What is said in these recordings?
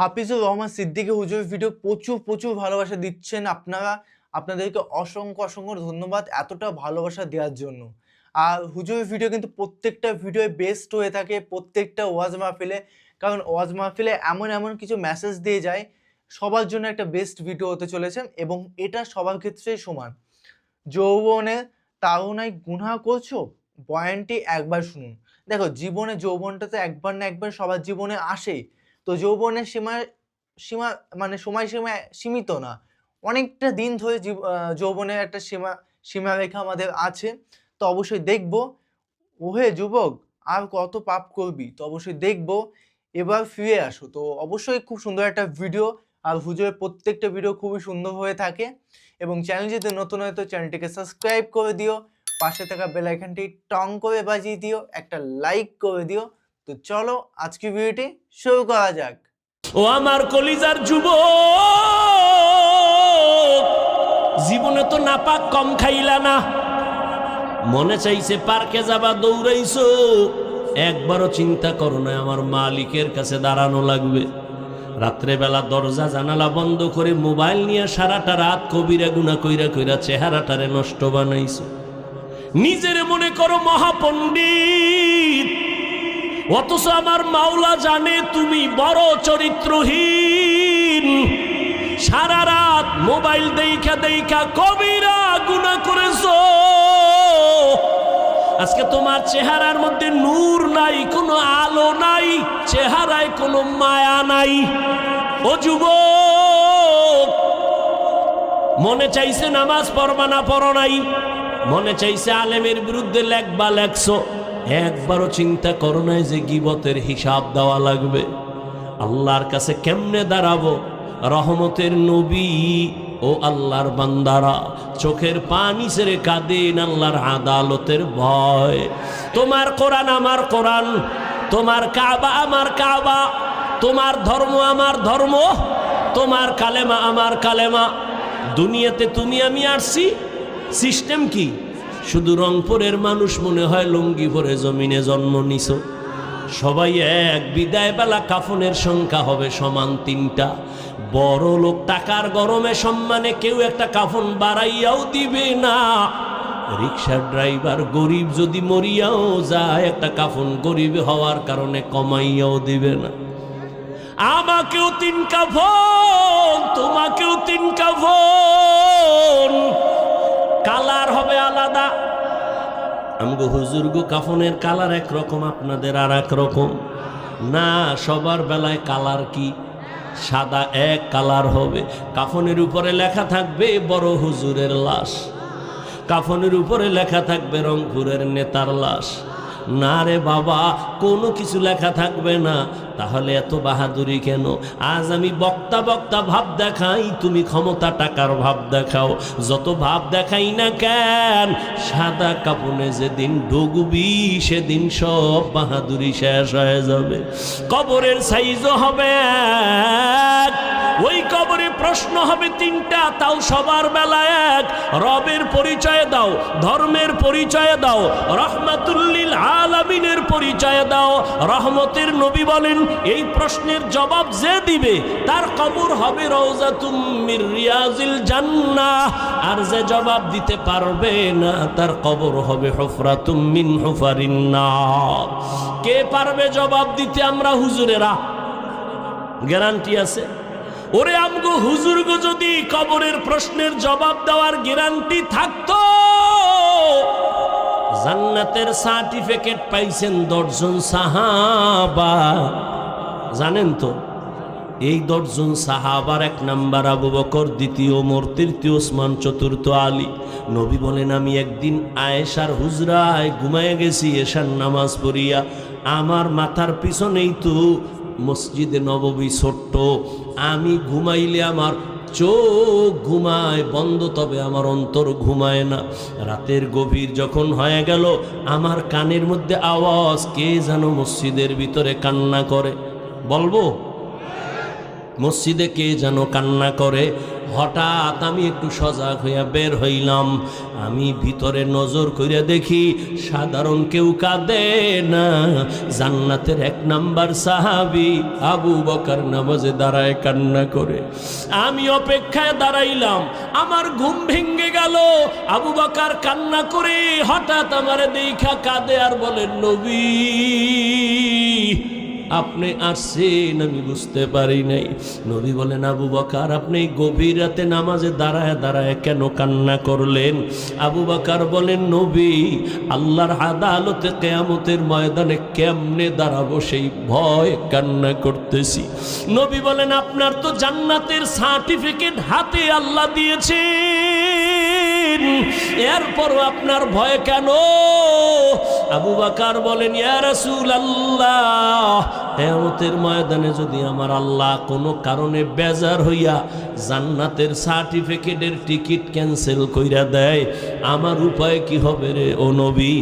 হাফিজুর রহমান সিদ্দিকী হুজুরের ভিডিও প্রচুর প্রচুর ভালোবাসা দিচ্ছেন আপনারা। আপনাদেরকে অসংখ্য অসংখ্য ধন্যবাদ এতটা ভালোবাসা দেওয়ার জন্য। আর হুজুরের ভিডিও কিন্তু প্রত্যেকটা ভিডিও বেস্ট হয়ে থাকে, প্রত্যেকটা ওয়াজ মাহফিলে। কারণ ওয়াজ মাহফিলে এমন এমন কিছু মেসেজ দিয়ে যায়, সবার জন্য একটা বেস্ট ভিডিও হতে চলেছে এবং এটা সবার ক্ষেত্রেই সমান। যৌবনে তারুণায় গুণা করছ? বয়ানটি একবার শুনুন। দেখো, জীবনে যৌবনটা তো একবার না একবার সবার জীবনে আসেই। তো যৌবনের সীমা সীমা মানে সময়সীমা সীমিত না। অনেকটা দিন ধরে যৌবনের একটা সীমা, সীমারেখা আমাদের আছে। তো অবশ্যই দেখব, ওহে যুবক, আর কত পাপ করবি? তো অবশ্যই দেখব, এবার ফিরে আসো। তো অবশ্যই খুব সুন্দর একটা ভিডিও আর হুজুরের প্রত্যেকটা ভিডিও খুবই সুন্দর হয়ে থাকে। এবং চ্যানেল যদি নতুন হয় তো চ্যানেলটিকে সাবস্ক্রাইব করে দিও। পাশে থাকা বেল আইকনটি টং করে বাজিয়ে দিও। একটা লাইক করে দিও। তো চলো আজকে ভিডিওটি শুরু করা যাক। ও আমার কলিজার যুব জীবনে তো নাপাক কম খাইলা না। মনে চাইছে পার্কে যাবা, দৌড়াইছো। একবারও চিন্তা করো না, আমার মালিকের কাছে দাঁড়ানো লাগবে। রাত্রেবেলা দরজা জানালা বন্ধ করে মোবাইল নিয়ে সারাটা রাত কবিরা গুনা কইরা কইরা চেহারাটারে নষ্ট বানাইছো। নিজের মনে করো মহাপণ্ডিত অথচ আমার মাওলা জানে তুমি বড় চরিত্রহীন। সারা রাত মোবাইল দেখা দেখা কবিরা গুণা করেছ। আজকে তোমার চেহারার মধ্যে নূর নাই, কোনো আলো নাই, চেহারায় কোনো মায়া নাই। ও যুবক, মনে চাইছে নামাজ পড়বা না পড়ো নাই? মনে চাইছে আলেমের বিরুদ্ধে লেখবা লেখছো। একবারও চিন্তা করো নাই যে গিবতের হিসাব দেওয়া লাগবে। আল্লাহর কাছে কেমনে দাঁড়াবো? রহমতের নবী ও আল্লাহর বান্দারা চোখের পানি ছেড়ে কাঁদেন আল্লাহর আদালতের ভয়। তোমার কোরআন আমার কোরআন, তোমার কাবা আমার কাবা, তোমার ধর্ম আমার ধর্ম, তোমার কালেমা আমার কালেমা। দুনিয়াতে তুমি আমি আসছি, সিস্টেম কি? শুধু রংপুরের মানুষ মনে হয় লুঙ্গি পরে জমিনে জন্ম নিছ? সবাই এক, বিদায় বেলা কাফনের সংখ্যা হবে সমান তিনটা। বড় লোক টাকার গরমে সম্মানে কেউ একটা কাফন বাড়াইয়াও দিবে না। রিক্সার ড্রাইভার গরিব যদি মরিয়াও যায়, একটা কাফন গরিব হওয়ার কারণে কমাইয়াও দিবে না। আমাকেও তিন কাফন, তোমাকেও তিন কাফন। কালার হবে আলাদা। আমি গো হুজুর গো কাফনের কালার একরকম, আপনাদের আর এক রকম না, সবার বেলায় কালার কি? সাদা এক কালার হবে। কাফনের উপরে লেখা থাকবে বড় হুজুরের লাশ। কাফনের উপরে লেখা থাকবে রংপুরের নেতার লাশ। না রে বাবা, কোনো কিছু লেখা থাকবে না। তাহলে এত বাহাদুরি কেন? আজ আমি বক্তা বক্তা ভাব দেখাই, তুমি ক্ষমতা টাকার ভাব দেখাও। যত ভাব দেখাই না কেন, সাদা কাপনে যেদিন ডুববি, সেদিন সব বাহাদুরি শেষ হয়ে যাবে। কবরের সাইজও হবে ওই কবরে প্রশ্ন হবে তিনটা, তাও সবার বেলা এক। রবের পরিচয় দাও, ধর্মের পরিচয় দাও রহমাতুল্লিল আলামিনের পরিচয় দাও। রহমতের নবী বলেন, এই প্রশ্নের জবাব যে দিবে, তার কবর হবে রওজাতুম মির রিয়াজিল জান্নাহ। আর যে জবাব দিতে পারবে না, তার কবর হবে মিন হুফারিন নার। কে পারবে জবাব দিতে আমরা হুজুরেরা? গ্যারান্টি আছে? ওরে আমগো হুজুরগো যদি কবরের প্রশ্নের জবাব দেওয়ার গ্যারান্টি থাকতো জান্নাতের সার্টিফিকেট পাইছেন দশজন সাহাবা। জানেন তো, এই দশজন সাহাবার এক নাম্বার আবু বকর, দ্বিতীয় মোর তৃতীয় ওসমান, চতুর্থ আলী। নবী বলেন, আমি একদিন আয়েশার হুজরায় ঘুমায় গেছি, এশার নামাজ পড়িয়া আমার মাথার পিছনেই তো মসজিদে নববী ছোট্ট। আমি ঘুমাইলে আমার চোখ ঘুমায়, বন্ধ, তবে আমার অন্তর ঘুমায় না। রাতের গভীর যখন হয়ে গেল, আমার কানের মধ্যে আওয়াজ, কে যেন মসজিদের ভিতরে কান্না করে? বলব? মসজিদে কে যেন কান্না করে? হঠাৎ আমি একটু সজাগ হইয়া বের হইলাম। আমি ভিতরে নজর করিয়া দেখি সাধারণ কেউ কাঁদে না। জান্নাতের এক নাম্বার সাহাবি আবু বকার নামাজে দাঁড়ায় কান্না করে। আমি অপেক্ষায় দাঁড়াইলাম। আমার ঘুম ভেঙে গেল। আবু বকার কান্না করে হঠাৎ আমার দেখা কাঁদে আর বলেন নবী আপনি আসছেন আমি বুঝতে পারি নাই। নবী বলেন, আবু বকার, আপনি গভীর রাতে নামাজে দাঁড়ায় দাঁড়ায় কেন কান্না করলেন? আবু বকার বলেন, নবী, আল্লাহর আদালতে কেয়ামতের ময়দানে কেমনে দাঁড়াবো সেই ভয় কান্না করতেছি। নবী বলেন, আপনার তো জান্নাতের সার্টিফিকেট হাতে আল্লাহ দিয়েছেন এরপরও আপনার ভয় কেন? আবু বাকার বলেন ইয়ারসুল রাসূল আল্লাহ কেয়ামতের ময়দানে যদি আমার আল্লাহ কোনো কারণে বেজার হইয়া জান্নাতের সার্টিফিকেটের টিকিট ক্যান্সেল কইরা দেয়, আমার উপায় কি হবে রে? ও নবী,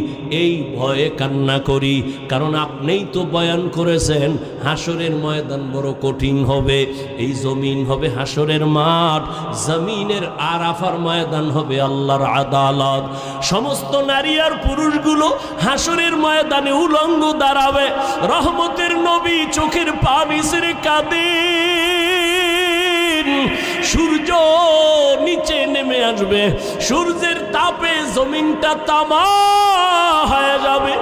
এই ভয়ে কান্না করি, কারণ আপনিই তো বয়ান করেছেন হাসরের ময়দান বড় কঠিন হবে, এই জমিন হবে হাসরের মাঠ, জমিনের আরাফার ময়দান হবে আল্লাহর আদালত। সমস্ত নারী আর পুরুষগুলো হাসরের ময়দানে উলঙ্গ দাঁড়াবে, রহমতের নবী চোখের পানি সেরে কাঁদে। সূর্য নিচে নেমে আসবে, সূর্যের তাপে জমিনটা তামা হয়ে যাবে,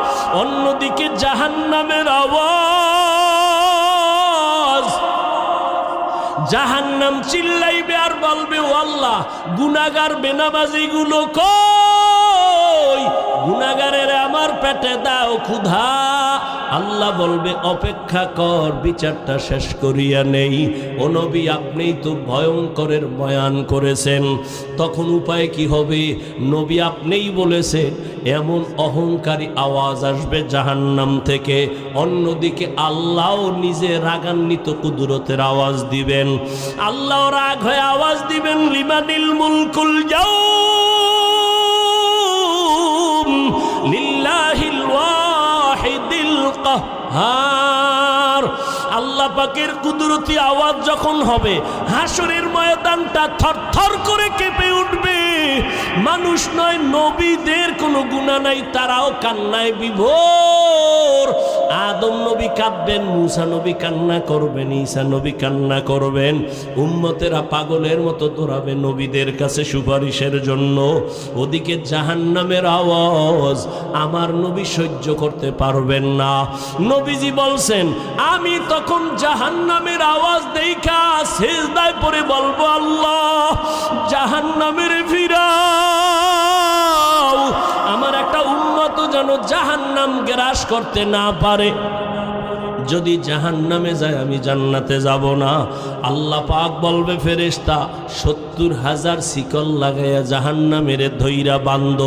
অন্যদিকে জাহান্নামের আওয়াজ। জাহান্নাম চিল্লাইবে আর বলবে, ও আল্লাহ গুনাগার বেনামাজি গুলো কই? গুনাগারের আমার পেটে দাও ক্ষুধা আল্লাহ বলবে, অপেক্ষা কর, বিচারটা শেষ করিয়া নেই। ও নবী, আপনিই তো ভয়ঙ্করের বয়ান করেছেন। তখন উপায় কি হবে? নবী আপনিই বলেছেন, এমন অহংকারী আওয়াজ আসবে জাহান্নাম থেকে। অন্যদিকে আল্লাহও নিজে রাগান্বিত কুদরতের আওয়াজ দিবেন। আল্লাহ রাগ হয়ে আওয়াজ দিবেন লিমানিল মুলকুল যাও কাহ্হার আল্লাহ পাকের কুদরতি আওয়াজ যখন হবে, হাসরের ময়দানটা থরথর করে কেঁপে উঠবে। মানুষ নয়, নবীদের কোনো গুণা নাই, তারাও কান্নায় বিভোর। আদম নবী কাঁদবেন, মুসা নবী কান্না করবেন, ঈসা নবী কান্না করবেন। উম্মতেরা পাগলের মতো দৌড়াবে নবীদের কাছে সুপারিশের জন্য। ওদিকে জাহান্নামের আওয়াজ, আমার নবী সহ্য করতে পারবেন না। নবীজি বলছেন, আমি তখন জাহান্নামের আওয়াজ দেখা শেষদায় পরে বলব আল্লাহ, জাহান্নামের ফিরাও যেন জাহান্নাম গ্রাস করতে না পারে। যদি জাহান্নামে যায়, আমি জান্নাতে যাব না। আল্লাহ পাক বলবে, ফেরেশতা, সত্তর হাজার শিকল লাগাইয়া জাহান্নামের ধৈরা বান্ধ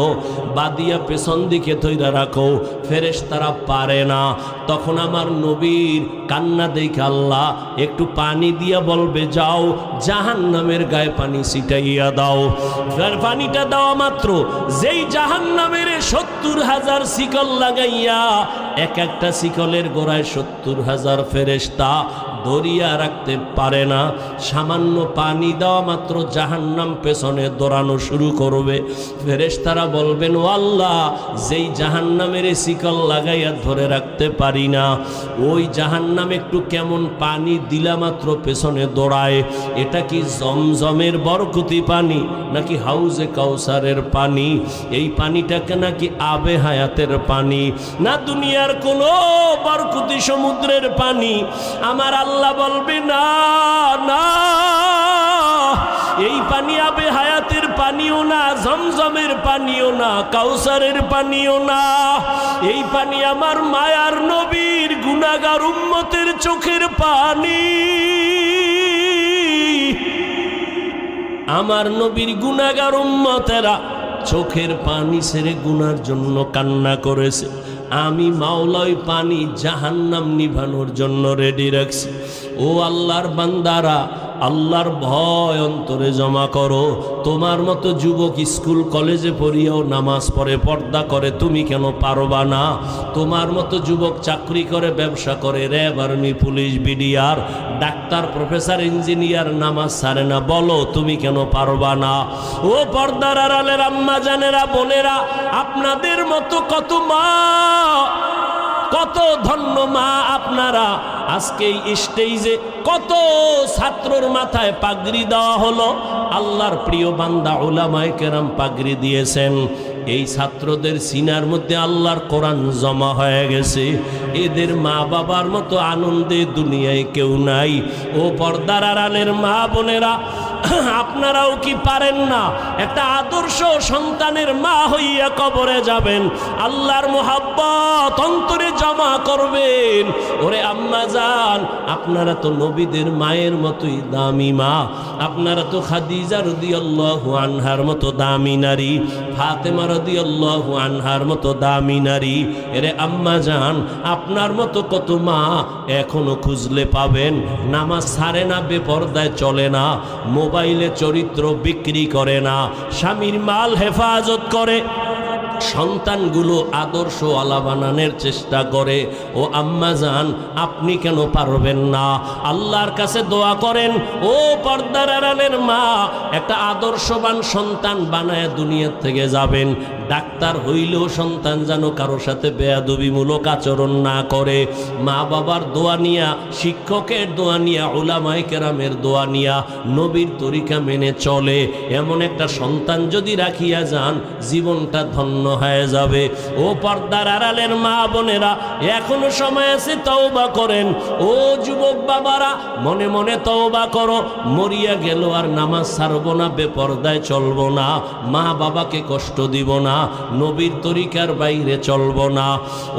বাদিয়া পেছন দিকে ধৈরা রাখো, ফেরেশতারা পারে না। তখন আমার নবীর কান্না দেখে আল্লাহ একটু পানি দিয়া বলবে, যাও, জাহান্নামের গায়ে পানি ছিটাইয়া দাও। পানিটা দেওয়া মাত্র, যেই জাহান্নামের সত্তর হাজার শিকল লাগাইয়া এক একটা শিকলের গোড়ায় সত্তর হাজার ফেরেশতা দরিয়া রাখতে পারে না। সামান্য পানি দেওয়া মাত্র জাহান্নাম পেছনে দৌড়ানো শুরু করবে। ফেরেশতারা বলবেন, ও আল্লাহ, যেই জাহান্নামের শিকল লাগাইয়া ধরে রাখতে পারি না, ওই জাহান্নাম একটু কেমন পানি দিলা মাত্র পেছনে দৌড়ায়। এটা কি জমজমের বরকতি পানি, নাকি হাউজে কাউসারের পানি? এই পানিটাকে নাকি আবে হায়াতের পানি, না দুনিয়ার কোনো বরকতি সমুদ্রের পানি? আমার আল্লাহ বলবে, না না, এই পানি আবে হায়াতের পানিও না, জমজমের পানিও না, কাউসারের পানিও না। এই পানি আমার মায়ার নবীর গুনাগার উম্মতের চোখের পানি। আমার নবীর গুনাগার উম্মতেরা চোখের পানি ছেড়ে গুনার জন্য কান্না করেছে। আমি মাওলায় পানি জাহান্নাম নিভানোর জন্য রেডি রাখছি। ও আল্লাহর বান্দারা আল্লাহর ভয় অন্তরে জমা করো। তোমার মতো যুবক স্কুল, কলেজে পড়িয়াও নামাজ পড়ে, পর্দা করে, তুমি কেন পারবা না? তোমার মতো যুবক চাকরি করে, ব্যবসা করে, RAB army, police, BDR, doctor, professor, engineer, নামাজ সারে না। বলো, তুমি কেন পারবা না? ও পর্দার আড়ালের আম্মা জানেরা, বোনেরা, আপনাদের মতো কত মা কত ধন্য মা আপনারা। আজকে স্টেজে কত ছাত্রর মাথায় পাগড়ি দেওয়া হলো। আল্লাহর প্রিয় বান্দা ওলামায় কেরাম পাগড়ি দিয়েছেন। এই ছাত্রদের সিনার মধ্যে আল্লাহর কোরআন জমা হয়ে গেছে। এদের মা বাবার মতো আনন্দে দুনিয়ায় কেউ নাই। ও পর্দার আড়ালের মা বোনেরা আপনারাও কি পারেন না? একটা আদর্শ সন্তানের মা হইয়া কবরে যাবেন। আল্লাহর মোহাব্বত অন্তরে জমা করবেন। ওরে আম্মা যান আপনারা তো নবীদের মায়ের মতোই দামি মা। আপনারা তো খাদিজা রদিয়াল্লাহু আনহার মতো দামি নারী। ফাতেমা রদিয়াল্লাহু আনহার মতো দামি নারী। এরে আম্মা যান আপনার মতো কত মা এখনও খুঁজলে পাবেন। নামাজ সারে না, বেপর্দায় চলে না। মোবাইলে চরিত্র বিক্রি করে না স্বামীর মাল হেফাজত করে। সন্তানগুলো আদর্শ আলা বানানোর চেষ্টা করে। ও আম্মা যান আপনি কেন পারবেন না? আল্লাহর কাছে দোয়া করেন, ও পর্দার আড়ালের মা, একটা আদর্শবান সন্তান বানায় দুনিয়ার থেকে যাবেন। ডাক্তার হইলেও সন্তান যেন কারও সাথে বেয়াদবিমূলক আচরণ না করে। মা বাবার দোয়া নিয়া, শিক্ষকের দোয়া নিয়া ওলামায় কেরামের দোয়া নিয়া নবীর তরিকা মেনে চলে। এমন একটা সন্তান যদি রাখিয়া যান, জীবনটা ধন্য হয়ে যাবে। ও পর্দার আড়ালের মা বোনেরা, এখনও সময় আছে তওবা করেন। ও যুবক বাবারা, মনে মনে তওবা করো, মরিয়া গেল আর নামাজ ছাড়বো না, বেপর্দায় চলবো না, মা বাবাকে কষ্ট দিব না, নবীর তরিকার বাইরে চলবো না।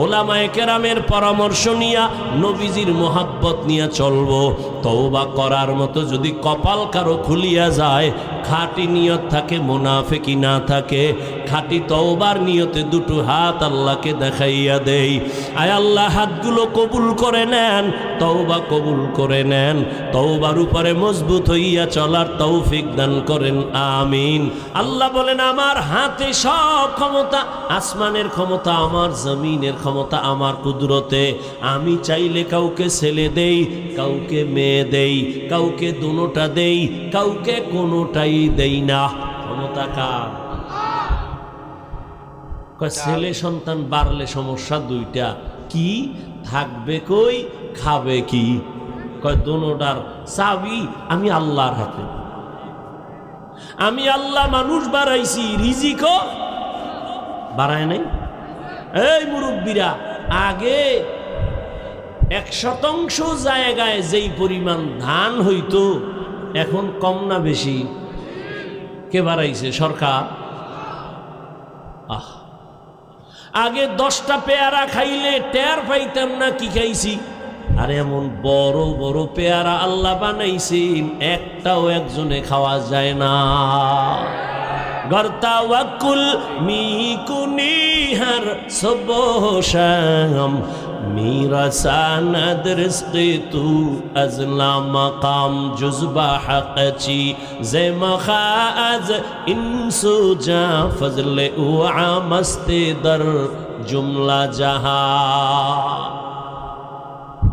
ওলামায়ে কেরামের পরামর্শ নিয়া, নবীজির মোহাব্বত নিয়ে চলবো। তওবা করার মতো যদি কপাল কারও খুলিয়া যায়, খাঁটি নিয়ত থাকে মোনাফেকি না থাকে। খাঁটি তওবার নিয়তে দুটো হাত আল্লাহকে দেখাইয়া দেই। আয় আল্লাহ, হাতগুলো কবুল করে নেন, তওবা কবুল করে নেন। তওবার উপরে মজবুত হইয়া চলার তৌফিক দান করেন, আমিন। আল্লাহ বলেন, আমার হাতে সব ক্ষমতা, আসমানের ক্ষমতা, আমার জমিনের ক্ষমতা, আমার কুদরতে। আমি চাইলে কাউকে ছেলে দেই, কাউকে মেয়ে দেই, কাউকে দুনোটা দেই, কাউকে কোনোটাই দেই না। ক্ষমতা কার? ছেলে সন্তান বাড়লে সমস্যা দুইটা। কি? থাকবে কই? খাবে কি? কয় চাবি আমি আল্লাহর হাতে। আমি আল্লাহ মানুষ বাড়াইছি রিজিকও বাড়ায় নাই। এই মুরব্বীরা, আগে এক শতাংশ জায়গায় যেই পরিমাণ ধান হইতো, এখন কম না বেশি? কে বাড়াইছে? সরকার? আহ। আগে দশটা পেয়ারা খাইলে টের পাইতাম না কি খাইছি। আর এমন বড় বড় পেয়ারা আল্লাহ বানাইছেন, একটাও একজনে খাওয়া যায় না। গর্তাওয়াকুল ওয়াকুল সবশাম সব میرا ساند رزق تو از لا مقام جز با حق چی زی مخاز انسو جا فضل او عامست در جملا جہا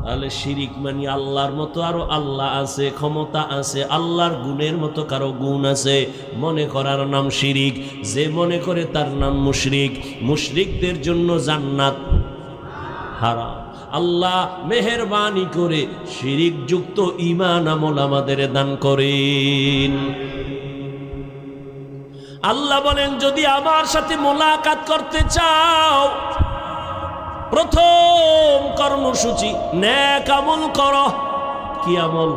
তাহলে শিরিক মানি আল্লাহর মতো আরো আল্লাহ আছে ক্ষমতা আছে আল্লাহর গুণের মতো কারো গুণ আছে মনে করার নাম শিরিক যে মনে করে তার নাম মুশরিক মুশরিকদের জন্য জান্নাত হারাম। আল্লাহ মেহরবানি করে শিরিক যুক্ত ইমান আমল আমাদের দান করেন। আল্লাহ বলেন, যদি আমার সাথে মোলাকাত করতে চাও, প্রথম কর্মসূচি ন্যাক আমল কর। কি আমল?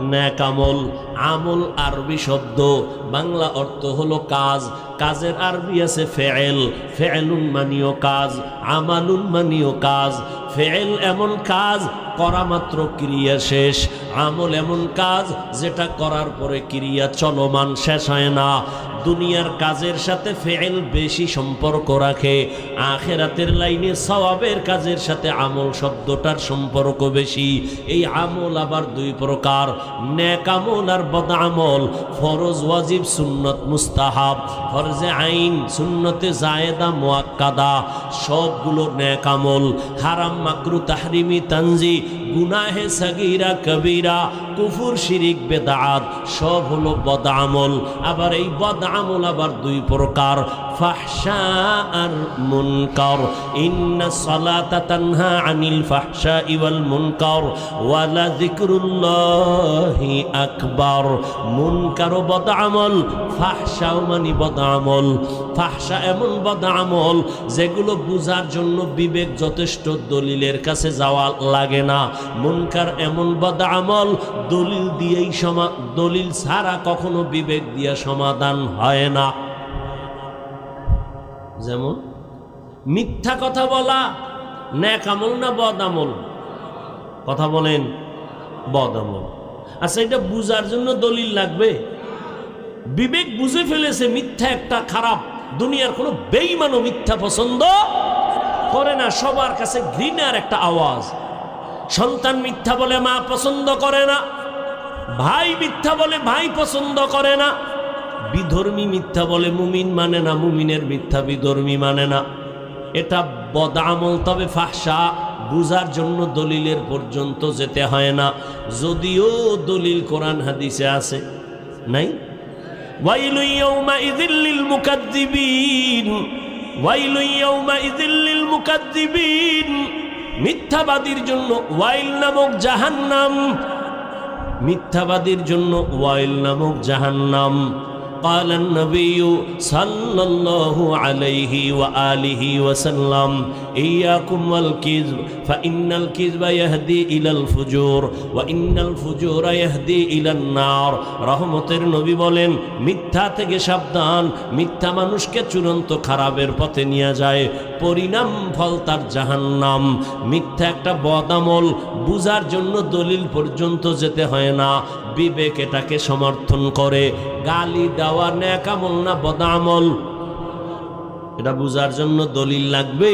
ন্যাক আমল। আমল আরবি শব্দ। বাংলা অর্থ হলো কাজ। কাজের আরবি আছে ফেয়েল। ফেয়েলুন মানিও কাজ, আমালুন মানিও কাজ। ফেয়েল এমন কাজ, করা মাত্র ক্রিয়া শেষ। আমল এমন কাজ, যেটা করার পরে ক্রিয়া চলমান শেষ হয় না। দুনিয়ার কাজের সাথে ফেল বেশি সম্পর্ক রাখে। আখেরাতের লাইনে সওয়াবের কাজের সাথে আমল শব্দটার সম্পর্ক বেশি। এই আমল আবার দুই প্রকার। ন্যাক আমল আর বদ আমল, ফরজ, ওয়াজিব, সুন্নত, মুস্তাহাব। ফরজে আইন, সুন্নতে জায়েদা, মোয়াক্কাদা, সবগুলো ন্যাক আমল। হারাম, মাকরু, তাহরিমি, তানজি গুনাহে সাগিরা, কবিরা, কুফুর, শিরিক, বেদাত, সব হলো বদ আমল আবার এই বদ আমল আবার দুই প্রকার। আর আনিল ওয়ালা মুনকার ও বদ আমল ফাহশাও মানি বদ এমন বদ আমল যেগুলো বুঝার জন্য বিবেক যথেষ্ট দলিলের কাছে যাওয়া লাগে না। মুনকার এমন বদ আমল, দলিল দিয়েই সমা, দলিল ছাড়া কখনো বিবেক দিয়ে সমাধান হয় না। যেমন, মিথ্যা কথা বলা, ন্যাক আমল না বদ আমল? কথা বলেন, বদ আমল। আচ্ছা এটা বুঝার জন্য দলিল লাগবে? বিবেক বুঝে ফেলেছে মিথ্যা একটা খারাপ, দুনিয়ার কোনো বেইমানও মিথ্যা পছন্দ করে না, সবার কাছে ঘৃণার একটা আওয়াজ। সন্তান মিথ্যা বলে মা পছন্দ করে না, ভাই মিথ্যা বলে ভাই পছন্দ করে না, বিধর্মী মিথ্যা বলে মুমিন মানে না, মুমিনের মিথ্যা বিধর্মী মানে না। এটা বদামল তবে ফাহসা বুঝার জন্য দলিলের পর্যন্ত যেতে হয় না। যদিও দলিল কোরআন হাদিসে আছে, নাই? মুকাদ্দিবিন, ওয়াইলু ইয়াউমাইযিল লিল মুকাদ্দিবিন। মিথ্যাবাদীর জন্য ওয়াইল নামক জাহান্নাম মিথ্যাবাদীর জন্য ওয়াইল নামক জাহান্নাম। قال النبي صلى الله عليه وآله وسلم إياكم والكذب فإن الكذب يهدي إلى الفجور وإن الفجور يهدي إلى النار রহমতের নবী বলেন মিথ্যা থেকে সাবধান মিথ্যা মানুষকে চূড়ান্ত খারাপের পথে নিয়ে যায় পরিণাম ফল তার জাহান্নাম মিথ্যা একটা বদামল বুঝার জন্য দলিল পর্যন্ত যেতে হয় না বিবেক এটাকে সমর্থন করে। গালি দেওয়া ন্যাকামল না বদামল। এটা বুঝার জন্য দলিল লাগবে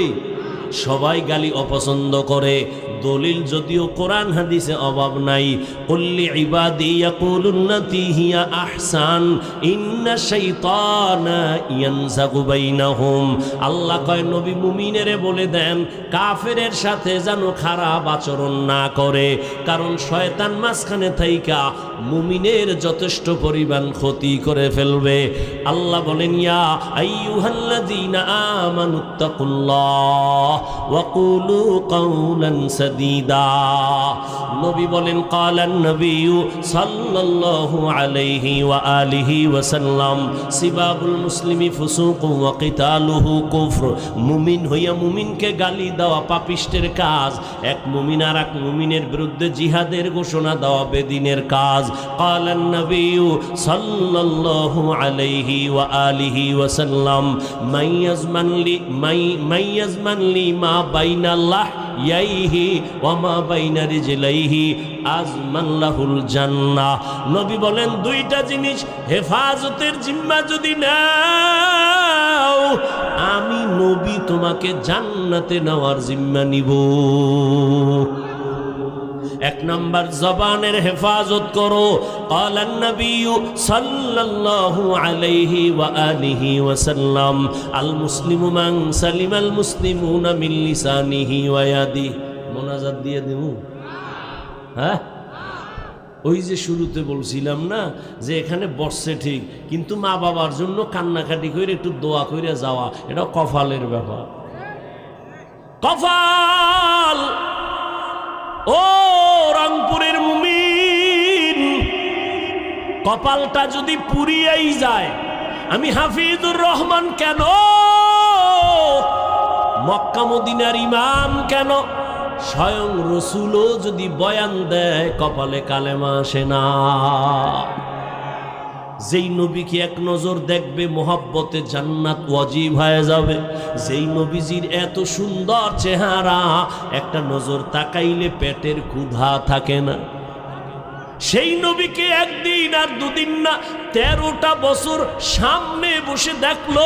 সবাই গালি অপছন্দ করে। দলিল যদিও কোরআন হাদিসে অভাব নাই। কুল্লি ইবাদি ইয়াকুলুন্নাতি হিয়া আহসান। ইন্না শাইতানা ইয়ানজাগু বাইনাহুম। আল্লাহ কয়, নবী মুমিনেরে বলে দেন, কাফেরের সাথে যেন খারাপ আচরণ না করে। কারণ শয়তান মাঝখানে থাইকা মুমিনের যথেষ্ট পরিমাণ ক্ষতি করে ফেলবে। আল্লাহ বলেন, ইয়া আইয়ুহাল্লাযীনা আমানুত্তাকুল্লাহ ওয়া কুলু কাওলান সাদীদা নবী বলেন, কালান নবিয়্যু সাল্লাল্লাহু আলাইহি ওয়া আলিহি ওয়া সাল্লাম সিবাবুল মুসলিমি মুমিনকে গালি দেওয়া পাপিষ্টের কাজ, এক মুমিন মুমিনের বিরুদ্ধে জিহাদের ঘোষণা দেওয়া বেদিনের কাজ। কালান নবিয়্যু সাল্লাল্লাহু আলাইহি ওয়া আলিহি ওয়া সাল্লাম মাইয়াজমান লি মাই মাইয়াজমান মা বাইনাল্লাহ ইয়াইহি ওয়া মা বাইনা রিজলাইহি আজমাল্লাহুল জান্নাহ। নবী বলেন, দুইটা জিনিস হেফাজতের জিম্মা যদি নাও, আমি নবী তোমাকে জান্নাতে নেওয়ার জিম্মা নিব। এক নম্বর জবানের হেফাজত করো। ওয়াসাল্লাম, আল মুসলিম আল মুসলিম মোনাজাত দিয়ে হ্যাঁ? ওই যে শুরুতে বলছিলাম না, যে এখানে বসছে ঠিক, কিন্তু মা বাবার জন্য কান্নাকাটি করে একটু দোয়া করে যাওয়া, এটা কফালের ব্যাপার। কফাল! ও রংপুরের মুমিন, কপালটা যদি পুরিয়াই যায়, আমি হাফিজুর রহমান কেন? মক্কা ইমাম কেন? স্বয়ং রসুলও যদি বয়ান দেয়, কপালে কালেমা আসে না। যেই নবীকে এক নজর দেখবে, মোহাব্বতে জান্নাত ওয়াজিব হয়ে যাবে। যেই নবীজির এত সুন্দর চেহারা, একটা নজর তাকাইলে পেটের ক্ষুধা থাকে না। সেই নবীকে একদিন আর দুদিন না, তেরোটা বছর সামনে বসে দেখল।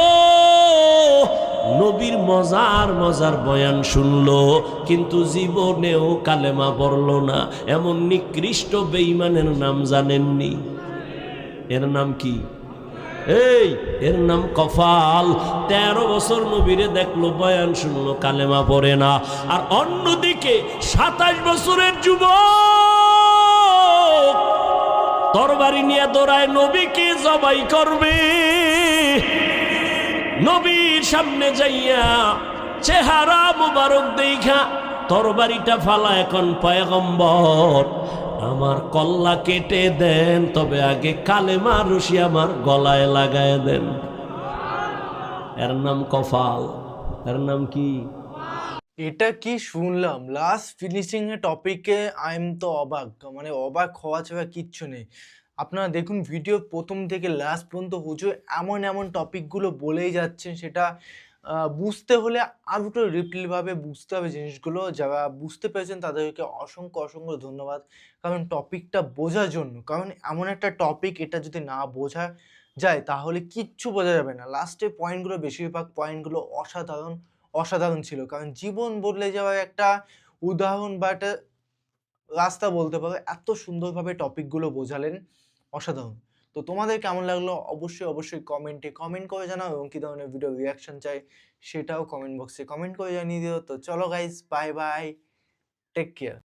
নবীর মজার মজার বয়ান শুনলো, কিন্তু জীবনেও কালেমা পড়ল না। এমন নিকৃষ্ট বেইমানের নাম জানেননি। এর নাম কি? এই, এর নাম কফাল। তেরো বছর নবীরে দেখল, বয়ান শুনলো, কালেমা পড়ে না। আর অন্যদিকে সাতাশ বছরের যুবক তরবারি নিয়ে দৌড়ায়, নবীকে জবাই করবে। নবীর সামনে যাইয়া চেহারা মুবারক দেখা তরবারিটা ফালা এখন পয়গম্বর। আমার কল্লা কেটে দেন, তবে আগে কালেমা রশি আমার গলায় লাগায় দেন। এর নাম কফাল, এর নাম কি? এটা কি শুনলাম? লাস্ট ফিনিশিং এর টপিকে আই এম তো অবাক মানে অবাক হওয়া ছাড়া কিচ্ছু নেই। আপনারা দেখুন ভিডিও প্রথম থেকে লাস্ট পর্যন্ত হুজুর এমন এমন টপিকগুলো বলেই যাচ্ছেন, সেটা বুঝতে হলে আরও রিপ্লিভাবে বুঝতে হবে জিনিসগুলো। যারা বুঝতে পেরেছেন তাদেরকে অসংখ্য অসংখ্য ধন্যবাদ। কারণ টপিকটা বোঝার জন্য, কারণ এমন একটা টপিক এটা যদি না বোঝা যায় তাহলে কিচ্ছু বোঝা যাবে না। লাস্টে পয়েন্টগুলো বেশিরভাগ পয়েন্টগুলো অসাধারণ অসাধারণ ছিল। কারণ জীবন বদলে যাওয়ার একটা উদাহরণ বা একটা রাস্তা বলতে পারো, এত সুন্দরভাবে টপিকগুলো বোঝালেন। অসাধারণ। তো তোমাদের কেমন লাগল? অবশ্যই অবশ্যই কমেন্টে কমেন্ট করে জানাও এবং কী ধরনের ভিডিও রিয়াকশন চাই সেটাও কমেন্ট বক্সে কমেন্ট করে জানিয়ে দিও। তো চলো guys bye bye take care